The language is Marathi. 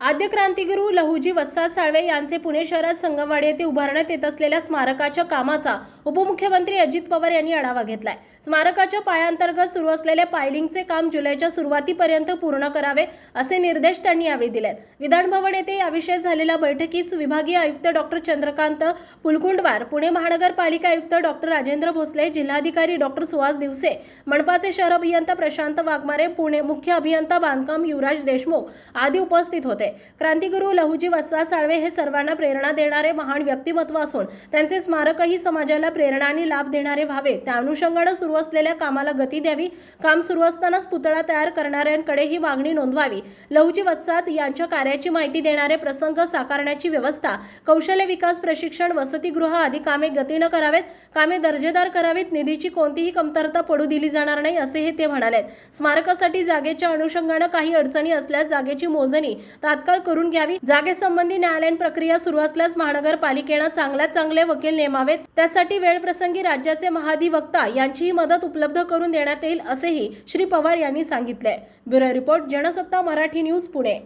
आद्य क्रांतिगुरू लहुजी वस्ताद साळवे यांचे पुणे शहरात संगमवाडी येथे उभारण्यात येत असलेल्या स्मारकाच्या कामाचा उपमुख्यमंत्री अजित पवार यांनी आढावा घेतलाय. स्मारकाच्या पायांतर्गत सुरू असलेले पायलिंगचे काम जुलैच्या सुरुवातीपर्यंत पूर्ण करावे असे निर्देश त्यांनी यावेळी दिलेत. विधानभवन येथे याविषयी झालेल्या बैठकीस विभागीय आयुक्त डॉक्टर चंद्रकांत पुलकुंडवार पुणे महानगरपालिका आयुक्त डॉक्टर राजेंद्र भोसले जिल्हाधिकारी डॉक्टर सुहास दिवसे मनपाचे शहर अभियंता प्रशांत वाघमारे पुणे मुख्य अभियंता बांधकाम युवराज देशमुख आदी उपस्थित होते. क्रांतिगुरू लहुजी वस्सा साळवे हे सर्वांना प्रेरणा देणारे महान व्यक्तिमत्व असून त्यांचे स्मारकही समाजाला प्रेरणा आणि लाभ देणारे व्हावे. त्या अनुषंगानं सुरू असलेल्या कामाला गती द्यावी. काम सुरू असतानाच पुतळा तयार करणाऱ्यांकडे ही मागणी नोंदवावी. लहुजी वत्सात यांच्या कार्याची माहिती देणारे प्रसंग साकारण्याची व्यवस्था कौशल्य विकास प्रशिक्षण वसतिगृह आदी कामे गतीनं करावेत. कामे दर्जेदार करावीत. निधीची कोणतीही कमतरता पडू दिली जाणार नाही असेही ते म्हणाले स्मारकासाठी जागेच्या अनुषंगानं काही अडचणी असल्यास जागेची मोजणी तात्काळ करून घ्यावी. जागेसंबंधी न्यायालयीन प्रक्रिया सुरू असल्यास महानगरपालिकेनं चांगल्यात चांगले वकील नेमावेत. त्यासाठी वेळप्रसंगी राज्याचे महाधिवक्ता यांचीही मदत उपलब्ध करून देण्यात येईल असेही श्री पवार यांनी सांगितले bureau report Jansatta Marathi news Pune.